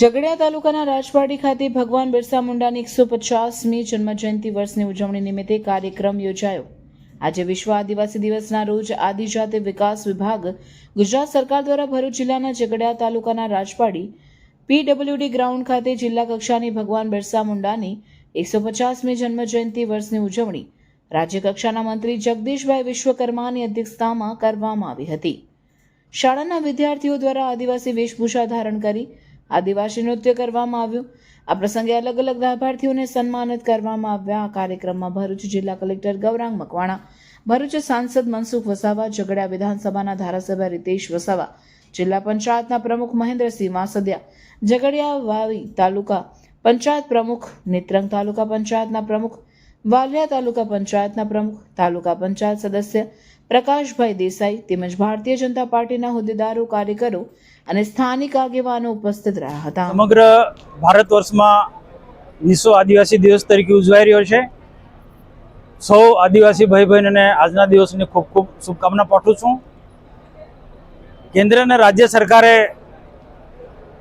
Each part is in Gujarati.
ઝઘડિયા તાલુકાના રાજપાડી ખાતે ભગવાન બિરસા મુંડાની એકસો પચાસમી જન્મજયંતિ વર્ષની ઉજવણી નિમિત્તે કાર્યક્રમ યોજાયો. આજે વિશ્વ આદિવાસી દિવસના રોજ આદિજાતિ વિકાસ વિભાગ ગુજરાત સરકાર દ્વારા ભરૂચ જિલ્લાના ઝઘડિયા તાલુકાના રાજપાડી પીડબ્લ્યુડી ગ્રાઉન્ડ ખાતે જિલ્લા કક્ષાની ભગવાન બિરસા મુંડાની એકસો પચાસમી જન્મજયંતિ વર્ષની ઉજવણી રાજ્યકક્ષાના મંત્રી જગદીશભાઈ વિશ્વકર્માની અધ્યક્ષતામાં કરવામાં આવી હતી. શાળાના વિદ્યાર્થીઓ દ્વારા આદિવાસી વેશભૂષા ધારણ કરી આદિવાસી નૃત્ય કરવામાં આવ્યું. આ પ્રસંગે અલગ અલગ લાભાર્થીઓને સન્માનિત કરવામાં આવ્યા. આ કાર્યક્રમમાં ભરૂચ જિલ્લા કલેક્ટર ગૌરાંગ મકવાણા, ભરૂચ સાંસદ મનસુખ વસાવા, ઝઘડા વિધાનસભાના ધારાસભ્ય રીતેશ વસાવા, જિલ્લા પંચાયતના પ્રમુખ મહેન્દ્રસિંહ માસદિયા ઝઘડિયા વાવી તાલુકા પંચાયત પ્રમુખ, નેત્રંગ તાલુકા પંચાયતના પ્રમુખ વાલિયા તાલુકા પંચાયતના પ્રમુખ, તાલુકા પંચાયત સદસ્ય પ્રકાશભાઈ દેસાઈ તેમજ ભારતીય જનતા પાર્ટીના હોદ્દેદારો, કાર્યકરો અને સ્થાનિક આગેવાનો ઉપસ્થિત રહ્યા હતા. સમગ્ર ભારત વર્ષમાં વિશ્વ આદિવાસી દિવસ તરીકે ઉજવાઈ રહ્યો છે. સૌ આદિવાસી ભાઈ બહેનોને આજના દિવસની ખૂબ ખૂબ શુભકામના પાઠવું છું. કેન્દ્ર અને રાજ્ય સરકારે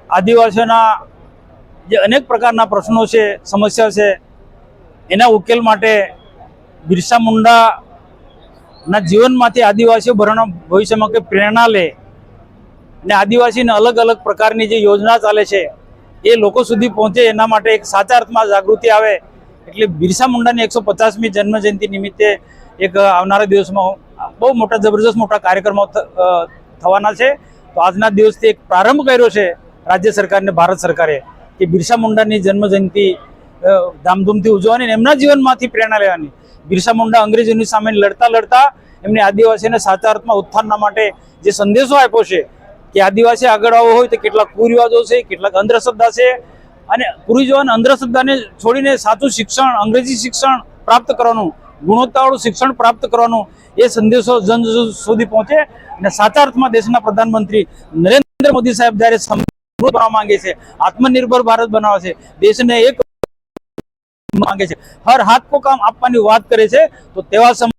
આદિવાસીઓના જે અનેક પ્રકારના પ્રશ્નો છે, સમસ્યા છે એના ઉકેલ માટે બિરસા મુંડાના જીવનમાંથી આદિવાસીઓ ભરણ ભવિષ્યમાં કંઈ પ્રેરણા લે અને આદિવાસીને અલગ અલગ પ્રકારની જે યોજના ચાલે છે, એ લોકો સુધી પહોંચે એના માટે એક સાચા અર્થમાં જાગૃતિ આવે. એટલે બિરસા મુંડાની એકસો પચાસમી જન્મજયંતિ નિમિત્તે એક આવનારા દિવસમાં બહુ મોટા જબરજસ્ત મોટા કાર્યક્રમો થવાના છે. તો આજના દિવસથી એક પ્રારંભ કર્યો છે રાજ્ય સરકારને, ભારત સરકારે, કે બિરસા મુંડાની જન્મજયંતિ ધામધૂમથી ઉજવવાની અને એમના જીવનમાંથી પ્રેરણા લેવાની. બિરસા મુંડા અંગ્રેજોની સામે લડતા લડતા એમને આદિવાસીને સાચા અર્થમાં ઉત્થાનના માટે જે સંદેશો આપ્યો છે કે આદિવાસી આગળ આવવો હોય તો કેટલાક કુરિવાજો છે, કેટલાક અંધશ્રદ્ધા છે અને કુરિવાજો અંધશ્રદ્ધાને છોડીને સાચું શિક્ષણ, અંગ્રેજી શિક્ષણ પ્રાપ્ત કરવાનું ગુણવત્તાવાળું શિક્ષણ પ્રાપ્ત કરવાનું એ સંદેશો જન સુધી પહોંચે અને સાચા અર્થમાં દેશના પ્રધાનમંત્રી નરેન્દ્ર મોદી સાહેબ જ્યારે સમૃદ્ધ બનવા માંગે છે, આત્મનિર્ભર ભારત બનાવે છે, દેશને એક માંગે છે. હર હાથ કો કામ આપવાની વાત કરે છે, તો તેવા સમય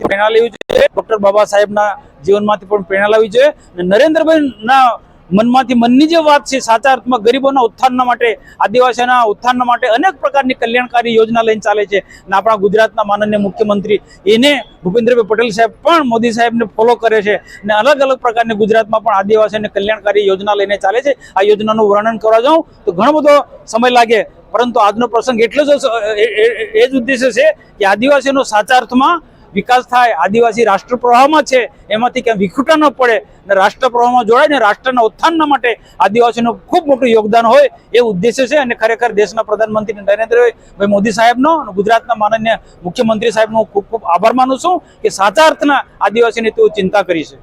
પ્રેરણા લેવી જોઈએ, ડોક્ટર બાબા સાહેબના જીવનમાંથી પણ પ્રેરણા લાવવી જોઈએ અને નરેન્દ્રભાઈના મનમાંથી મનની જે વાત છે સાચા અર્થમાં ગરીબોના ઉત્થાનના માટે આદિવાસીના ઉત્થાનના માટે અનેક પ્રકારની કલ્યાણકારી યોજના લઈને ચાલે છે. અને આપણા ગુજરાતના માનનીય મુખ્યમંત્રી એને ભૂપેન્દ્રભાઈ પટેલ સાહેબ પણ મોદી સાહેબને ફોલો કરે છે અને અલગ અલગ પ્રકારની ગુજરાતમાં પણ આદિવાસીને કલ્યાણકારી યોજના લઈને ચાલે છે. આ યોજનાનું વર્ણન કરવા જાઉં તો ઘણો બધો સમય લાગે. પરંતુ આજનો પ્રસંગ એટલો જ એ- જ ઉદ્દેશ્ય છે કે આદિવાસીનો સાચા અર્થમાં વિકાસ થાય. આદિવાસી રાષ્ટ્ર પ્રવાહમાં છે, એમાંથી ક્યાં વિખૂટા ન પડે ને રાષ્ટ્ર જોડાય ને રાષ્ટ્રના ઉત્થાનના માટે આદિવાસીનું ખૂબ મોટું યોગદાન હોય એ ઉદ્દેશ્ય છે. અને ખરેખર દેશના પ્રધાનમંત્રી નરેન્દ્રભાઈ મોદી સાહેબનો અને ગુજરાતના માનનીય મુખ્યમંત્રી સાહેબનો ખૂબ ખૂબ આભાર માનું છું કે સાચા અર્થના આદિવાસીની તેઓ ચિંતા કરી છે.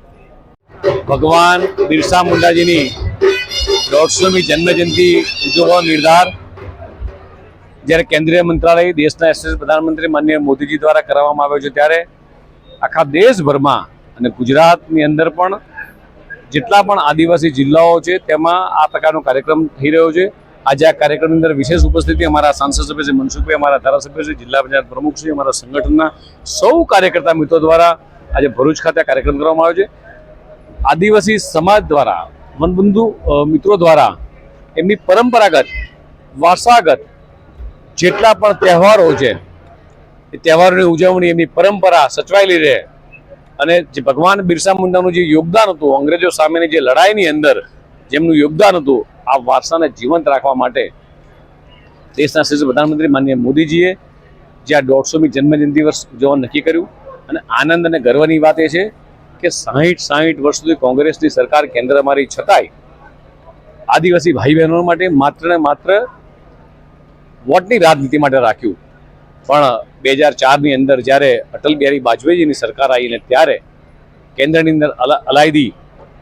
ભગવાન બિરસા મુંડાજીની દોઢસોમી જન્મજયંતિ ઉજવવા નિર્ધાર જ્યારે કેન્દ્રીય મંત્રાલય દેશના યશસ્વી પ્રધાનમંત્રી માનનીય મોદીજી દ્વારા કરવામાં આવ્યો છે, ત્યારે આખા દેશભરમાં અને ગુજરાતની અંદર પણ જેટલા પણ આદિવાસી જિલ્લાઓ છે, તેમાં આ પ્રકારનો કાર્યક્રમ થઈ રહ્યો છે. આજે આ કાર્યક્રમની અંદર વિશેષ ઉપસ્થિતિ અમારા સાંસદ સભ્ય શ્રી મનસુખભાઈ, અમારા ધારાસભ્ય શ્રી જિલ્લા પંચાયત પ્રમુખ શ્રી અમારા સંગઠનના સૌ કાર્યકર્તા મિત્રો દ્વારા આજે ભરૂચ ખાતે કાર્યક્રમ કરવામાં આવ્યો છે. આદિવાસી સમાજ દ્વારા વનબંધુ મિત્રો દ્વારા એમની પરંપરાગત, વારસાગત જેટલા પણ તહેવારો છે, એ તહેવારોની ઉજવણી એમની પરંપરા સચવાયેલી રહે. અને જે ભગવાન બિરસા મુંડાનું જે યોગદાન હતું, અંગ્રેજો સામેની જે લડાઈની અંદર જેમનું યોગદાન હતું, આ વારસાને જીવંત રાખવા માટે દેશના શ્રી પ્રધાનમંત્રી માનનીય મોદીજીએ જે આ દોઢસોમી જન્મજયંતિ વર્ષ ઉજવવાનું નક્કી કર્યું. અને આનંદ અને ગર્વની વાત એ છે કે સાહીઠ સાહીઠ વર્ષ સુધી કોંગ્રેસની સરકાર કેન્દ્રમાં રહી છતાંય આદિવાસી ભાઈ બહેનો માટે માત્ર ને માત્ર વોટની રાજનીતિ માટે રાખ્યું. પણ બે હજાર ચારની અંદર જ્યારે અટલ બિહારી વાજપેયીજીની સરકાર આવીને ત્યારે કેન્દ્રની અંદર અલા- અલાયદી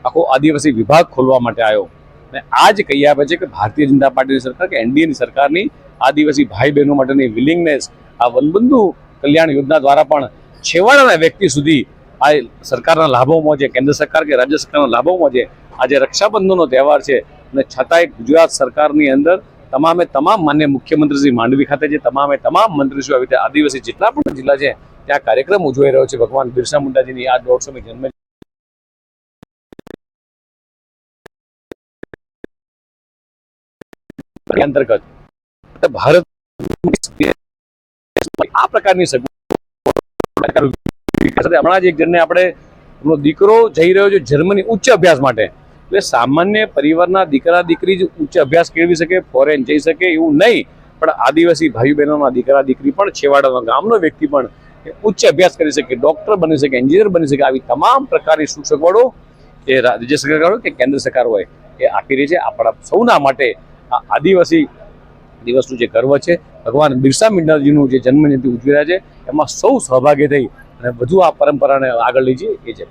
આખો આદિવાસી વિભાગ ખોલવા માટે આવ્યો. અને આ જ કહી આપે છે કે ભારતીય જનતા પાર્ટીની સરકાર કે એનડીએની સરકારની આદિવાસી ભાઈ બહેનો માટેની વિલિંગનેસ આ વનબંધુ કલ્યાણ યોજના દ્વારા પણ છેવાડાના વ્યક્તિ સુધી આ સરકારના લાભો પહોંચે, કેન્દ્ર સરકાર કે રાજ્ય સરકારના લાભો પહોંચે. આજે રક્ષાબંધનનો તહેવાર છે અને છતાંય ગુજરાત સરકારની અંદર તમામે તમામ માન્ય મુખ્યમંત્રીશ્રી માંડવી ખાતે જે તમામે તમામ મંત્રીશ્રીઓ આવી રીતે આદિવાસી જેટલા પણ જિલ્લા છે, ત્યાં કાર્યક્રમ ઉજવાઈ રહ્યો છે. ભગવાન બિરસા મુંડાજીની આ દોઢસોમી જન્મ અંતર્ગત ભારત આ પ્રકારની હમણાં જ એક જણને આપણે દીકરો જઈ રહ્યો છે જર્મની ઉચ્ચ અભ્યાસ માટે. એટલે સામાન્ય પરિવારના દીકરા દીકરી જ ઉચ્ચ અભ્યાસ કેળવી શકે ફોરેન જઈ શકે એવું નહીં. પણ આદિવાસી ભાઈ બહેનોના દીકરા દીકરી પણ છેવાડાના ગામનો વ્યક્તિ પણ ઉચ્ચ અભ્યાસ કરી શકે ડૉક્ટર બની શકે એન્જિનિયર બની શકે, આવી તમામ પ્રકારની સુસગવડો એ રાજ્ય સરકાર કે કેન્દ્ર સરકાર હોય એ આપી રહી છે. આપણા સૌના માટે આ આદિવાસી દિવસનું જે ગર્વ છે, ભગવાન બિરસા મુંડાજીનું જે જન્મજયંતિ ઉજવી રહ્યા છે, એમાં સૌ સહભાગી થઈ અને વધુ આ પરંપરાને આગળ લઈ જઈએ, એ છે.